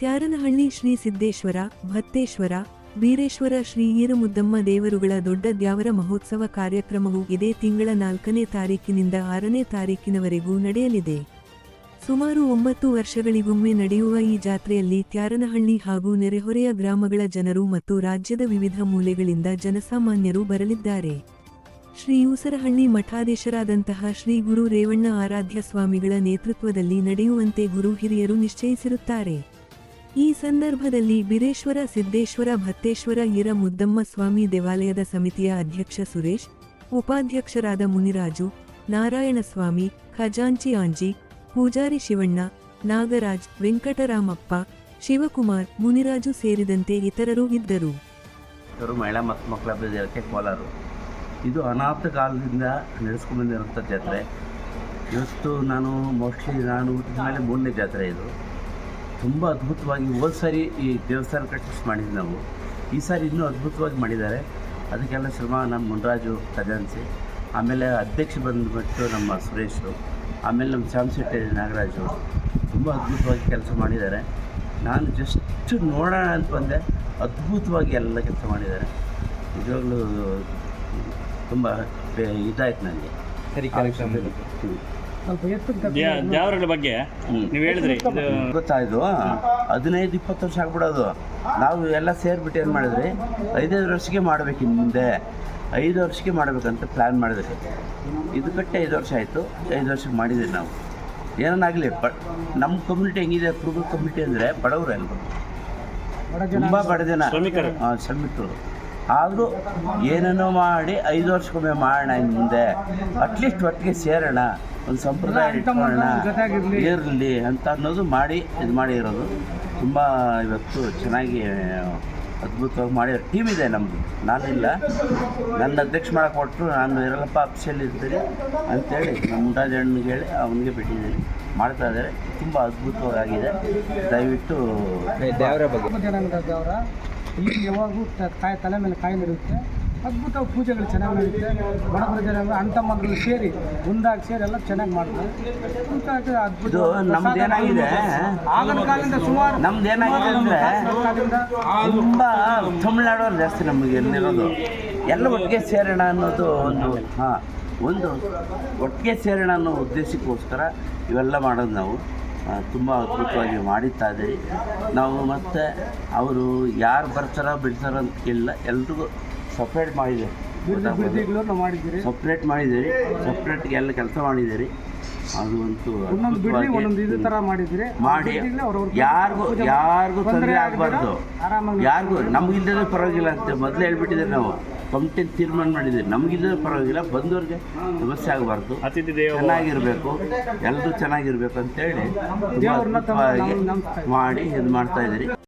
ತ್ಯಾರನಹಳ್ಳಿ ಶ್ರೀ ಸಿದ್ದೇಶ್ವರ, ಭತ್ತೇಶ್ವರ ವೀರೇಶ್ವರ ಶ್ರೀ ಈರಮುದ್ದಮ್ಮ ದೇವರುಗಳ ದೊಡ್ಡ ದ್ಯಾವರ ಮಹೋತ್ಸವ ಕಾರ್ಯಕ್ರಮವು ಇದೇ ತಿಂಗಳ ನಾಲ್ಕನೇ ತಾರೀಕಿನಿಂದ ಆರನೇ ತಾರೀಕಿನವರೆಗೂ ನಡೆಯಲಿದೆ. ಸುಮಾರು ಒಂಬತ್ತು ವರ್ಷಗಳಿಗೊಮ್ಮೆ ನಡೆಯುವ ಈ ಜಾತ್ರೆಯಲ್ಲಿ ತ್ಯಾರನಹಳ್ಳಿ ಹಾಗೂ ನೆರೆಹೊರೆಯ ಗ್ರಾಮಗಳ ಜನರು ಮತ್ತು ರಾಜ್ಯದ ವಿವಿಧ ಮೂಲೆಗಳಿಂದ ಜನಸಾಮಾನ್ಯರು ಬರಲಿದ್ದಾರೆ. ಶ್ರೀ ಯೂಸರಹಳ್ಳಿ ಮಠಾಧೀಶರಾದಂತಹ ಶ್ರೀ ಗುರು ರೇವಣ್ಣ ಆರಾಧ್ಯ ಸ್ವಾಮಿಗಳ ನೇತೃತ್ವದಲ್ಲಿ ನಡೆಯುವಂತೆ ಗುರು ಹಿರಿಯರು ನಿಶ್ಚಯಿಸಿರುತ್ತಾರೆ. ಈ ಸಂದರ್ಭದಲ್ಲಿ ಬಿರೇಶ್ವರ, ಸಿದ್ದೇಶ್ವರ, ಭತ್ತೇಶ್ವರ ಈರ ಮುದ್ದಮ್ಮ ಸ್ವಾಮಿ ದೇವಾಲಯದ ಸಮಿತಿಯ ಅಧ್ಯಕ್ಷ ಸುರೇಶ್, ಉಪಾಧ್ಯಕ್ಷರಾದ ಮುನಿರಾಜು, ನಾರಾಯಣಸ್ವಾಮಿ, ಖಜಾಂಚಿ ಆಂಜಿ, ಪೂಜಾರಿ ಶಿವಣ್ಣ, ನಾಗರಾಜ್, ವೆಂಕಟರಾಮಪ್ಪ, ಶಿವಕುಮಾರ್, ಮುನಿರಾಜು ಸೇರಿದಂತೆ ಇತರರು ಇದ್ದರು. ಮಹಿಳಾ ಮತ್ತು ಮಕ್ಕಳ ಅಭಿವೃದ್ಧಿ ಕೋಲಾರು. ಇದು ಅನಾಥ ಕಾಲದಿಂದ ನಡೆಸ್ಕೊಂಡ್ಬಂದಿರೋಂಥ ಜಾತ್ರೆ. ಇವತ್ತು ನಾನು ಮೋಸ್ಟ್ಲಿ ನಾನು ಮೇಲೆ ಮೂರನೇ ಜಾತ್ರೆ ಇದು. ತುಂಬ ಅದ್ಭುತವಾಗಿ ಹೋದ ಸಾರಿ ಈ ದೇವಸ್ಥಾನ ಕಟ್ಟಿಸ್ ಮಾಡಿದ್ವಿ ನಾವು. ಈ ಸಾರಿ ಇನ್ನೂ ಅದ್ಭುತವಾಗಿ ಮಾಡಿದ್ದಾರೆ. ಅದಕ್ಕೆಲ್ಲ ಶ್ರಮ ನಮ್ಮ ಮುನ್ರಾಜು ಖಜಾನ್ಸಿ ಆಮೇಲೆ ಅಧ್ಯಕ್ಷ ಬಂದುಬಿಟ್ಟು ನಮ್ಮ ಸುರೇಶು ಆಮೇಲೆ ನಮ್ಮ ಶ್ಯಾಮಶೆಟ್ಟಿ ನಾಗರಾಜು ತುಂಬ ಅದ್ಭುತವಾಗಿ ಕೆಲಸ ಮಾಡಿದ್ದಾರೆ. ನಾನು ಜಸ್ಟ್ ನೋಡೋಣ ಅಂತ ಬಂದೆ. ಅದ್ಭುತವಾಗಿ ಎಲ್ಲ ಕೆಲಸ ಮಾಡಿದ್ದಾರೆ. ನಿಜವಾಗಲೂ ತುಂಬ ಇದಾಯ್ತು ನನಗೆ ಸರಿ ಕಾರ್ಯಕ್ರಮ ದ್ಯಾವರಗಳ ಬಗ್ಗೆ ನೀವು ಹೇಳಿದ್ರಿ ಗೊತ್ತಾಯ್ತು. ಹದಿನೈದು ಇಪ್ಪತ್ತು ವರ್ಷ ಆಗ್ಬಿಡೋದು. ನಾವು ಎಲ್ಲ ಸೇರಿಬಿಟ್ಟು ಏನು ಮಾಡಿದ್ರಿ? ಐದೈದು ವರ್ಷಕ್ಕೆ ಮಾಡಬೇಕು ಮುಂದೆ ಐದು ವರ್ಷಕ್ಕೆ ಮಾಡಬೇಕಂತ ಪ್ಲ್ಯಾನ್ ಮಾಡಿದ್ರಿ. ಇದು ಕಟ್ಟೆ ಐದು ವರ್ಷ ಆಯಿತು. ಐದು ವರ್ಷಕ್ಕೆ ಮಾಡಿದ್ರಿ ನಾವು. ಏನಾಗಲಿ ಬ ನಮ್ಮ ಕಮ್ಯುನಿಟಿ ಹೆಂಗಿದೆ? ಕುರುಬ ಕಮ್ಯುನಿಟಿ ಅಂದರೆ ಬಡವರು ಎಲ್ಲರು ತುಂಬ ಬಡ ಜನ. ಶ್ರಮಿಕರು. ಆದರೂ ಏನೇನೋ ಮಾಡಿ ಐದು ವರ್ಷಕ್ಕೊಮ್ಮೆ ಮಾಡೋಣ ಇನ್ನು ಮುಂದೆ ಅಟ್ಲೀಸ್ಟ್ ಒಟ್ಟಿಗೆ ಸೇರೋಣ ಒಂದು ಸಂಪ್ರದಾಯ ಇಟ್ಕೊಳ್ಳೋಣ ಇರಲಿ ಅಂತ ಅನ್ನೋದು ಮಾಡಿ ಇದು ಮಾಡಿರೋದು ತುಂಬ ಇವತ್ತು ಚೆನ್ನಾಗಿ ಅದ್ಭುತವಾಗಿ ಮಾಡಿರೋ ಟೀಮ್ ಇದೆ ನಮ್ಮದು ನಾನಿಲ್ಲ. ನನ್ನ ಅಧ್ಯಕ್ಷ ಮಾಡಕ್ಕೆ ಕೊಟ್ಟರು ನಾನು ಇರಲ್ಲಪ್ಪ ಅಪ್ಸಲ್ಲಿ ಇರ್ತೀನಿ ಅಂತೇಳಿ ನಮ್ಮ ಮುಟಾಜ್ ಹೇಳಿ ಅವನಿಗೆ ಬಿಟ್ಟಿದ್ದೀನಿ ಮಾಡ್ತಾ ಇದ್ದಾರೆ. ತುಂಬ ಅದ್ಭುತವಾಗಿದೆ. ದಯವಿಟ್ಟು ದೇವರ ಬಗ್ಗೆ. ದೇವರ ಯಾವಾಗೂ ತಾಯಿ ತಲೆ ಮೇಲೆ ಕಾಯಿ ನಡೆಯುತ್ತೆ ಅದ್ಭುತ ಪೂಜೆಗಳು ಚೆನ್ನಾಗಿ ನಡೆಯುತ್ತೆ ಬಡಬರ ಜನಾಂಗ ಅಂತಮ್ಮಂದ್ರು ಸೇರಿ ಒಂದಾಗಿ ಸೇರಿ ಎಲ್ಲ ಚೆನ್ನಾಗಿ ಮಾಡ್ತಾರೆ. ಅದ್ಭುತ ನಮ್ದೇನಾಗಿದೆ ಆಗಿನ ಕಾಲದಿಂದ ಸುಮಾರು ನಮ್ದೇನಾಗಿದೆ ಅಂದ್ರೆ ತುಂಬ ತಮಿಳ್ನಾಡವ್ರು ಜಾಸ್ತಿ ನಮಗೆ ಎಲ್ಲಿರೋದು ಎಲ್ಲ ಒಟ್ಟಿಗೆ ಸೇರೋಣ ಅನ್ನೋದು ಒಂದು ಹಾಂ ಒಂದು ಒಟ್ಟಿಗೆ ಸೇರೋಣ ಅನ್ನೋ ಉದ್ದೇಶಕ್ಕೋಸ್ಕರ ಇವೆಲ್ಲ ಮಾಡೋದು ನಾವು. ತುಂಬ ಅದ್ಭುತವಾಗಿ ಮಾಡಿದ್ದಾರೆ. ಇದ್ದೀವಿ ನಾವು ಮತ್ತು ಅವರು ಯಾರು ಬರ್ತಾರೋ ಬಿಡ್ತಾರೋ ಅಂತ ಕೇಳಿಲ್ಲ ಎಲ್ರಿಗೂ ಸಪ್ರೇಟ್ ಮಾಡಿದ್ದೀವಿ ಮಾಡಿದ್ದೀರಿ? ಸಪ್ರೇಟ್ ಮಾಡಿದ್ದೀರಿ. ಸಪ್ರೇಟ್ಗೆ ಎಲ್ಲ ಕೆಲಸ ಮಾಡಿದ್ದೀರಿ. ಅದು ಅಂತೂ ಒಂದೊಂದು ಬಿಡ್ಲಿ ಅದ್ಭುತವಾಗಿ ಒಂದೊಂದು ಇದು ತರ ಮಾಡಿದ್ರೆ ಮಾಡಿ ಯಾರಿಗೂ ಯಾರಿಗೂ ತೊಂದ್ರೆ ಆಗಬಾರ್ದು. ಆರಾಮಾಗಿ ಯಾರಿಗೂ ನಮಗಿಲ್ಲದ ಪರವಾಗಿಲ್ಲ ಅಂತ. ಮೊದಲೇ ಹೇಳ್ಬಿಟ್ಟಿದ್ದೀವಿ ನಾವು. ಕಮಿಟಿ ತೀರ್ಮಾನ ಮಾಡಿದ್ದೀವಿ. ನಮಗಿಲ್ಲದ ಪರವಾಗಿಲ್ಲ. ಬಂದವ್ರಿಗೆ ಸಮಸ್ಯೆ ಆಗಬಾರ್ದು. ಅತಿಥಿ ದೇವ. ಚೆನ್ನಾಗಿರಬೇಕು. ಎಲ್ಲರೂ ಚೆನ್ನಾಗಿರ್ಬೇಕು ಅಂತೇಳಿ ತುಂಬ ಅದ್ಭುತವಾಗಿ. ಮಾಡಿ ಇದು ಮಾಡ್ತಾ ಇದ್ದೀರಿ.